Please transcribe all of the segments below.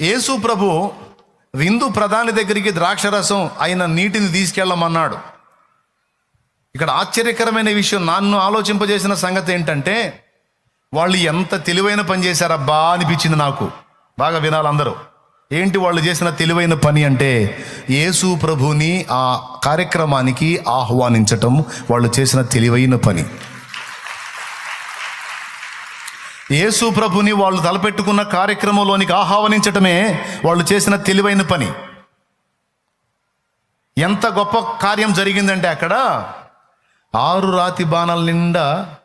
యేసు ప్రభు విందు ప్రధాని దగ్గరికి ద్రాక్షరసం అయిన నీటిని తీసుకెళ్ళమన్నాడు. ఇక్కడ ఆశ్చర్యకరమైన విషయం నన్ను ఆలోచింపజేసిన సంగతి ఏంటంటే వాళ్ళు ఎంత తెలివైన పని చేశారబ్బా అనిపించింది నాకు. బాగా వినాలి అందరూ. ఏంటి వాళ్ళు చేసిన తెలివైన పని అంటే యేసు ప్రభుని ఆ కార్యక్రమానికి ఆహ్వానించటం వాళ్ళు చేసిన తెలివైన పని. యేసు ప్రభుని వాళ్ళు తలపెట్టుకున్న కార్యక్రమంలోనికి ఆహ్వానించటమే వాళ్ళు చేసిన తెలివైన పని. ఎంత గొప్ప కార్యం జరిగిందంటే అక్కడ ఆరు రాతి బాణాల నిండా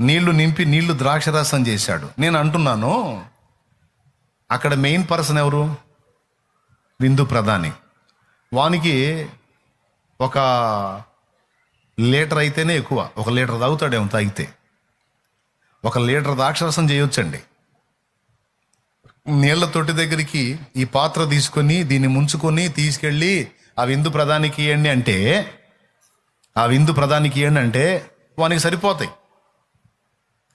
నీళ్ళు నింపి నీళ్ళు ద్రాక్షరసం చేశాడు. నేను అంటున్నాను అక్కడ మెయిన్ పర్సన్ ఎవరు? విందు ప్రధాని. వానికి ఒక లీటర్ అయితేనే ఎక్కువ ఒక లీటర్ తాగుతాడేమో తాగితే. ఒక లీటర్ ద్రాక్షరసం చేయొచ్చండి. నీళ్ళ తొట్టి దగ్గరికి ఈ పాత్ర తీసుకొని దీన్ని ముంచుకొని తీసుకెళ్ళి ఆ విందు ప్రధానికి ఇవ్వండి అంటే ఆ విందు ప్రధానికి ఇవ్వండి అంటే వానికి సరిపోతాయి.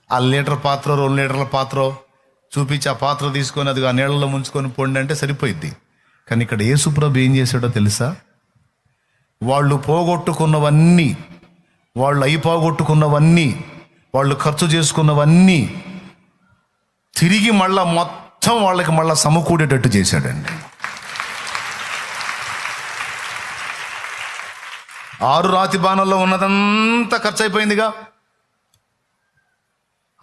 ఆ లీటర్ పాత్ర రెండు లీటర్ల పాత్ర చూపించి ఆ పాత్ర తీసుకొని అది ఆ నీళ్ళలో ముంచుకొని పొండి అంటే సరిపోయిద్ది. కానీ ఇక్కడ యేసుప్రభు ఏం చేశాడో తెలుసా? వాళ్ళు పోగొట్టుకున్నవన్నీ వాళ్ళు అయి పోగొట్టుకున్నవన్నీ వాళ్ళు ఖర్చు చేసుకున్నవన్నీ తిరిగి మళ్ళా మొత్తం వాళ్ళకి మళ్ళా సమకూడేటట్టు చేశాడండి. ఆరు రాతి బాణంలో ఉన్నదంతా ఖర్చు అయిపోయిందిగా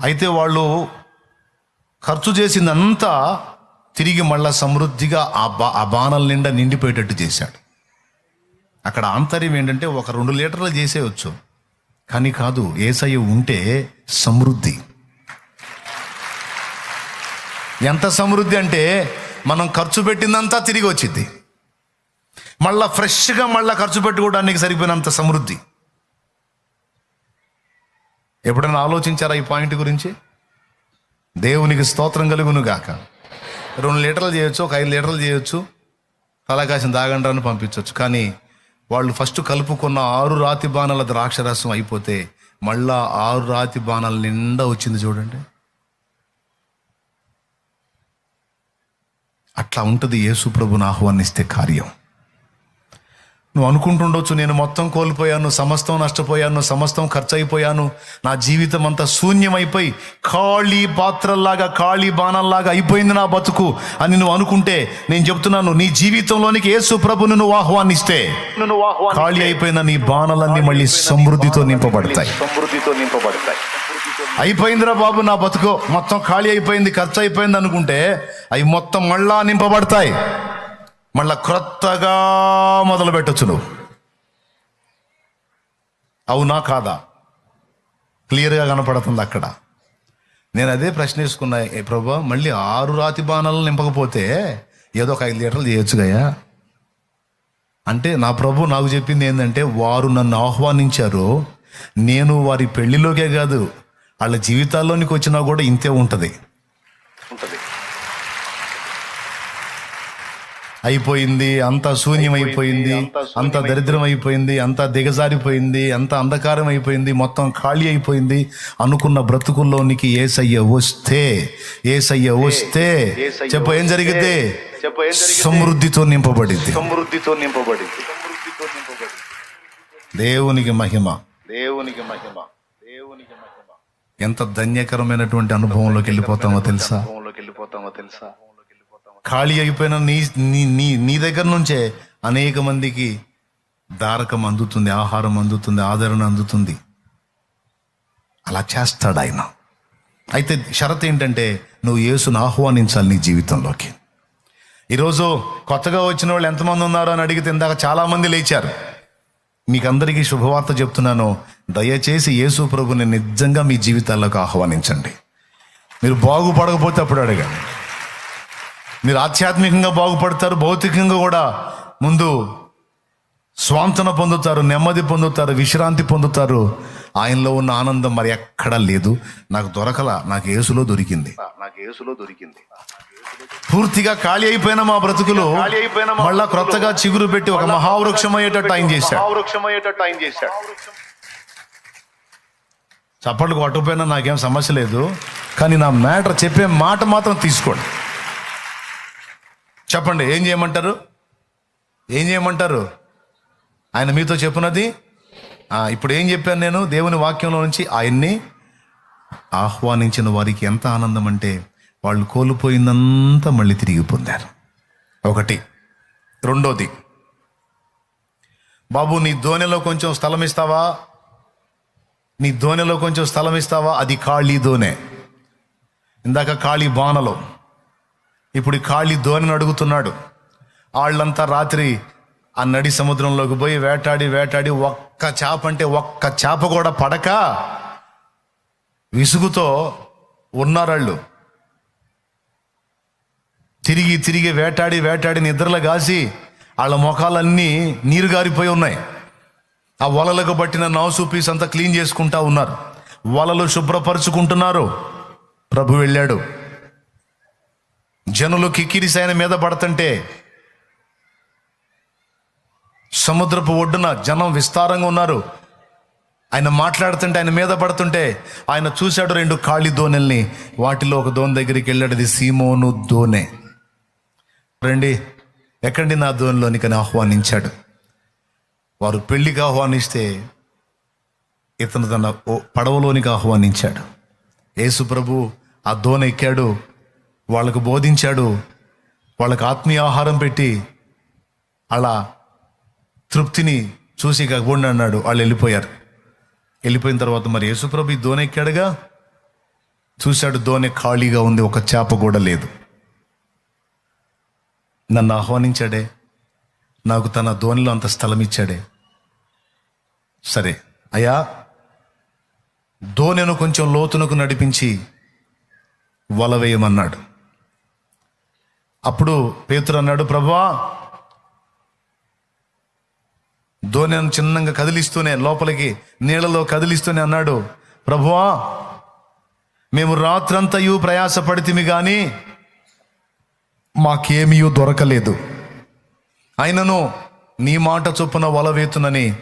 అయితే వాళ్ళు ఖర్చు చేసిందంతా తిరిగి మళ్ళా సమృద్ధిగా ఆ బా ఆ బాణల నిండా నిండిపోయేటట్టు చేశాడు. అక్కడ ఆంతర్యం ఏంటంటే ఒక రెండు లీటర్లు చేసేయచ్చు. కానీ కాదు ఏసయ్య ఉంటే సమృద్ధి. ఎంత సమృద్ధి అంటే మనం ఖర్చు పెట్టిందంతా తిరిగి వచ్చింది మళ్ళా ఫ్రెష్గా మళ్ళా ఖర్చు పెట్టుకోవడానికి సరిపోయినంత సమృద్ధి. ఎప్పుడైనా ఆలోచించారా ఈ పాయింట్ గురించి? దేవునికి స్తోత్రం కలుగును గాక. రెండు లీటర్లు చేయొచ్చు ఒక ఐదు లీటర్లు చేయొచ్చు. తలకాసిన దాగండ్రాన్ని పంపించవచ్చు కానీ వాళ్ళు ఫస్ట్ కలుపుకున్న ఆరు రాతి బాణాల ద్రాక్షరసం అయిపోతే మళ్ళా ఆరు రాతి బాణాల నిండా వచ్చింది చూడండి. అట్లా ఉంటుంది యేసుప్రభుని ఆహ్వానిస్తే కార్యం. నువ్వు అనుకుంటుండొచ్చు నేను మొత్తం కోల్పోయాను సమస్తం నష్టపోయాను సమస్తం ఖర్చు అయిపోయాను నా జీవితం అంతా శూన్యమైపోయి ఖాళీ పాత్రల్లాగా ఖాళీ బాణంలాగా అయిపోయింది నా బతుకు అని నువ్వు అనుకుంటే నేను చెప్తున్నాను నీ జీవితంలోనికి యేసు ప్రభుని నువ్వు ఆహ్వానిస్తే ఖాళీ అయిపోయిన నీ బాణలన్నీ మళ్ళీ సమృద్ధితో నింపబడతాయి. సమృద్ధితో నింపబడతాయి. అయిపోయిందిరా బాబు నా బతుకు మొత్తం ఖాళీ అయిపోయింది ఖర్చు అయిపోయింది అనుకుంటే అవి మొత్తం మళ్ళా నింపబడతాయి. మళ్ళా క్రొత్తగా మొదలు పెట్టచ్చు నువ్వు. అవునా కాదా? క్లియర్గా కనపడుతుంది అక్కడ. నేను అదే ప్రశ్న వేసుకున్నా ఏ ప్రభా మళ్ళీ ఆరు రాతి బాణాలను నింపకపోతే ఏదో ఒక ఐదు లీటర్లు చేయొచ్చు గయా అంటే నా ప్రభు నాకు చెప్పింది ఏంటంటే వారు నన్ను ఆహ్వానించారు. నేను వారి పెళ్ళిలోకే కాదు వాళ్ళ జీవితాల్లోనికి వచ్చినా కూడా ఇంతే ఉంటుంది. అయిపోయింది అంత శూన్యం అయిపోయింది అంత దరిద్రం అయిపోయింది అంత దిగజారిపోయింది అంత అంధకారం అయిపోయింది మొత్తం ఖాళీ అయిపోయింది అనుకున్న బ్రతుకుల్లోనికి ఏసయ్య వస్తే ఏసయ్య వస్తే చెప్ప ఏం జరిగితే? సమృద్ధితో నింపబడింది. సమృద్ధితో నింపబడింది. సమృద్ధితో నింపబడింది. దేవునికి మహిమ. దేవునికి మహిమ. దేవునికి మహిమ. ఎంత ధన్యకరమైనటువంటి అనుభవంలోకి వెళ్ళిపోతామో తెలుసా? భూమిలోకి వెళ్ళిపోతామో తెలుసా? ఖాళీ అయిపోయిన నీ నీ నీ నీ దగ్గర నుంచే అనేక మందికి దారకం అందుతుంది ఆహారం అందుతుంది ఆదరణ అందుతుంది. అలా చేస్తాడు ఆయన. అయితే షరత్ ఏంటంటే నువ్వు యేసును ఆహ్వానించాలి నీ జీవితంలోకి. ఈరోజు కొత్తగా వచ్చిన వాళ్ళు ఎంతమంది ఉన్నారో అని అడిగితే ఇందాక చాలామంది లేచారు. మీకు అందరికీ శుభవార్త చెప్తున్నాను. దయచేసి యేసు ప్రభుని నిజంగా మీ జీవితాల్లోకి ఆహ్వానించండి. మీరు బాగుపడకపోతే అప్పుడు అడగండి. మీరు ఆధ్యాత్మికంగా బాగుపడతారు భౌతికంగా కూడా ముందు స్వాంతన పొందుతారు నెమ్మది పొందుతారు విశ్రాంతి పొందుతారు. ఆయనలో ఉన్న ఆనందం మరి ఎక్కడా లేదు. నాకు దొరకల నాకు యేసులో దొరికింది. నాకు యేసులో దొరికింది. పూర్తిగా ఖాళీ అయిపోయిన మా బ్రతుకులు ఖాళీ అయిపోయిన మళ్ళా క్రొత్తగా చిగురు పెట్టి ఒక మహావృక్షం అయ్యేటట్టు ఆయన చేశాడు. మహావృక్షం అయ్యేటట్టు ఆయన చేశాడు. చప్పట్లు కొట్టకపోయినా నాకేం సమస్య లేదు. కానీ నా మ్యాటర్ చెప్పే మాట మాత్రం తీసుకోండి. చెప్పండి ఏం చేయమంటారు? ఏం చేయమంటారు? ఆయన మీతో చెప్పినది? ఇప్పుడు ఏం చెప్పాను నేను? దేవుని వాక్యంలో నుంచి ఆయన్ని ఆహ్వానించిన వారికి ఎంత ఆనందం అంటే వాళ్ళు కోల్పోయిందంతా మళ్ళీ తిరిగి పొందారు. ఒకటి. రెండోది. బాబు నీ ధోనిలో కొంచెం స్థలం ఇస్తావా? నీ ధోనిలో కొంచెం స్థలం ఇస్తావా? అది ఖాళీ దోనె ఇందాక ఖాళీ బాణలో. ఇప్పుడు ఖాళీ దోణిని అడుగుతున్నాడు. వాళ్ళంతా రాత్రి ఆ నడి సముద్రంలోకి పోయి వేటాడి వేటాడి ఒక్క చేప అంటే ఒక్క చేప కూడా పడక. విసుగుతో ఉన్నారాళ్ళు. తిరిగి తిరిగి వేటాడి వేటాడి నిద్రలు కాసి వాళ్ళ ముఖాలన్నీ నీరు గారిపోయి ఉన్నాయి. ఆ వలలకు పట్టిన నౌసు పీస్ అంతా క్లీన్ చేసుకుంటా ఉన్నారు. వలలు శుభ్రపరుచుకుంటున్నారు. ప్రభు వెళ్ళాడు. జనులు కిక్కిరిసి ఆయన మీద పడుతుంటే సముద్రపు ఒడ్డున జనం విస్తారంగా ఉన్నారు. ఆయన మాట్లాడుతుంటే ఆయన మీద పడుతుంటే ఆయన చూశాడు రెండు ఖాళీ దోనెల్ని వాటిలో ఒక దోణి దగ్గరికి వెళ్ళాడు అది సీమోను దోనె రండి ఎక్కడి నా దోనిలోనికి ఆహ్వానించాడు. వారు పెళ్ళికి ఆహ్వానిస్తే ఇతను తన పడవలోనికి ఆహ్వానించాడు. యేసు ప్రభు ఆ దోణ ఎక్కాడు. వాళ్ళకు బోధించాడు. వాళ్ళకు ఆత్మీయ ఆహారం పెట్టి అలా తృప్తిని చూసి కగ్గొండి అన్నాడు. వాళ్ళు వెళ్ళిపోయారు. వెళ్ళిపోయిన తర్వాత మరి యేసుప్రభు ఈ దోణి ఎక్కాడుగా? చూశాడు దోణి ఖాళీగా ఉంది. ఒక చేప కూడా లేదు. నన్ను ఆహ్వానించాడే. నాకు తన దోణిలో అంత స్థలం ఇచ్చాడే. సరే అయ్యా దోణెను కొంచెం లోతునకు నడిపించి వల వేయమన్నాడు. అప్పుడు పేతురు అన్నాడు ప్రభువా దోణెను చిన్నంగా కదిలిస్తూనే లోపలికి నీళ్ళలో కదిలిస్తూనే అన్నాడు ప్రభువా మేము రాత్రంతయు ప్రయాసపడితిమి కానీ మాకేమీ దొరకలేదు. అయినను నీ మాట చొప్పున వల వేతునని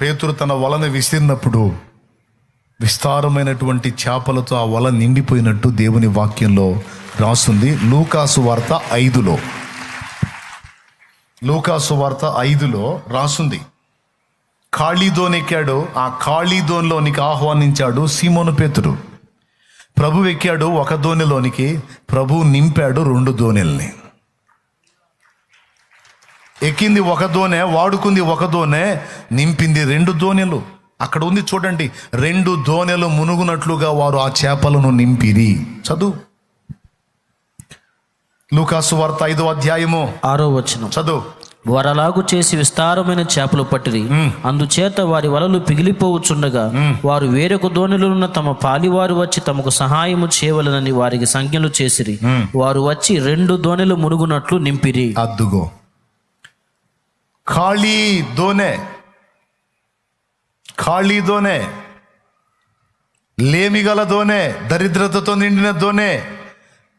పేతురు తన వలను విసిరినప్పుడు విస్తారమైనటువంటి చేపలతో ఆ వల నిండిపోయినట్టు దేవుని వాక్యంలో రాస్తుంది. లూకాసు వార్త ఐదులో. లూకాసు వార్త ఐదులో రాసుంది ఖాళీదోన్ ఎక్కాడు ఆ ఖాళీదోన్లోనికి ఆహ్వానించాడు సీమోను పేతుడు ప్రభు ఎక్కాడు ఒక దోణిలోనికి. ప్రభు నింపాడు రెండు దోణెల్ని. ఎక్కింది ఒక దోణె వాడుకుంది ఒక దోణె నింపింది రెండు దోణెలు. అక్కడ ఉంది చూడండి రెండు దోణెలు మునుగునట్లుగా వారు ఆ చేపలను నింపిరి. చదువు. లూకాసు వార్త ఐదో అధ్యాయము. ఆరో వచనం. చదువు. వారలాగు చేసి విస్తారమైన చేపలు పట్టిరి. అందుచేత వారి వలలు పిగిలిపోవచ్చుండగా వారు వేరొక దోణిలో ఉన్న తమ పాలివారు వచ్చి తమకు సహాయము చేయవలనని వారికి సంజ్ఞలు చేసిరి. వారు వచ్చి రెండు దోణెలు మునుగునట్లు నింపిరి. అద్దుగో. ఖాళీ దోనె ఖాళీ దోనె లేమిగల దోనె దరిద్రతతో నిండిన దోనె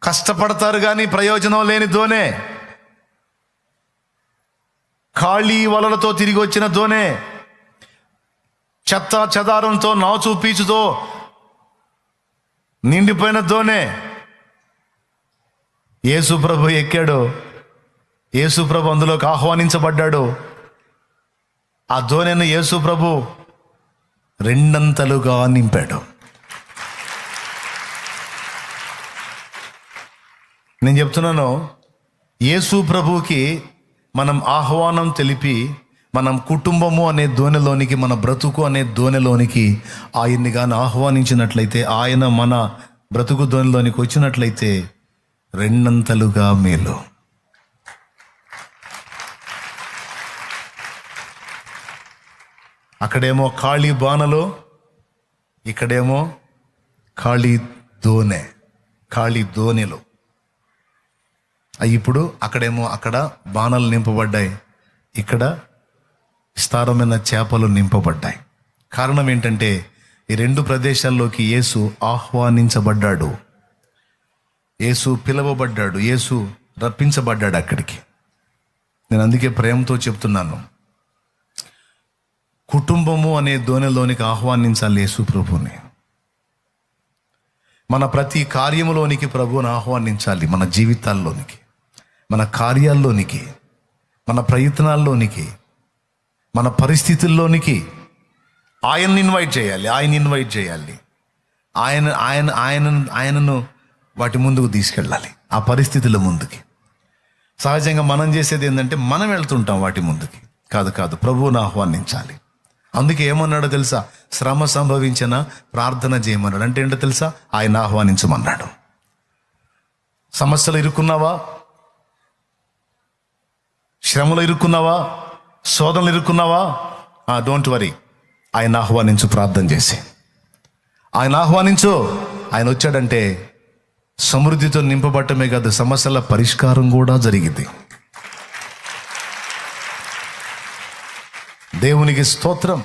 కష్టపడతారు కానీ ప్రయోజనం లేని దోనే ఖాళీ వలలతో తిరిగి వచ్చిన దోనే చెత్త చెదారంతో నాచు పీచుతో నిండిపోయిన దోనే యేసు ప్రభు ఎక్కాడు. యేసు ప్రభు అందులోకి ఆహ్వానించబడ్డాడు. ఆ దోనెను యేసు ప్రభు రెండంతలుగా నింపాడు. నేను చెప్తున్నాను యేసు ప్రభువుకి మనం ఆహ్వానం తెలిపి మనం కుటుంబము అనే ధోనిలోనికి మన బ్రతుకు అనే ధోనిలోనికి ఆయన్ని కానీ ఆహ్వానించినట్లయితే ఆయన మన బ్రతుకు దోణిలోనికి వచ్చినట్లయితే రెండంతలుగా మేలు. అక్కడేమో ఖాళీ బాణలు ఇక్కడేమో ఖాళీ దోనె ఖాళీ ధోనిలో ఇప్పుడు అక్కడేమో అక్కడ బాణలు నింపబడ్డాయి. ఇక్కడ విస్తారమైన చేపలు నింపబడ్డాయి. కారణం ఏంటంటే ఈ రెండు ప్రదేశాల్లోకి యేసు ఆహ్వానించబడ్డాడు. యేసు పిలవబడ్డాడు. యేసు రప్పించబడ్డాడు అక్కడికి. నేను అందుకే ప్రేమతో చెప్తున్నాను. కుటుంబము అనే దోణిలోనికి ఆహ్వానించాలి యేసు ప్రభుని మన ప్రతి కార్యములోనికి ప్రభువుని ఆహ్వానించాలి మన జీవితాల్లోనికి. మన కార్యాల్లోనికి మన ప్రయత్నాల్లోనికి మన పరిస్థితుల్లోనికి ఆయన్ని ఇన్వైట్ చేయాలి ఆయన ఇన్వైట్ చేయాలి. ఆయన ఆయన ఆయన ఆయనను వాటి ముందుకు తీసుకెళ్ళాలి ఆ పరిస్థితుల ముందుకి. సహజంగా మనం చేసేది ఏంటంటే మనం వెళ్తుంటాం వాటి ముందుకి. కాదు కాదు ప్రభువును ఆహ్వానించాలి. అందుకే ఏమన్నాడో తెలుసా? శ్రమ సంభవించిన ప్రార్థన చేయమన్నాడు. అంటే ఏంటో తెలుసా? ఆయన ఆహ్వానించమన్నాడు. సమస్యలు ఇరుక్కున్నావా? శ్రమలు ఇరుక్కున్నావా? శోధనలు ఇరుక్కున్నావా? డోంట్ వరీ ఆయన ఆహ్వానించు ప్రార్థన చేసి. ఆయన ఆహ్వానించు. ఆయన వచ్చాడంటే సమృద్ధితో నింపబట్టమే కాదు సమస్యల పరిష్కారం కూడా జరిగింది. దేవునికి స్తోత్రం.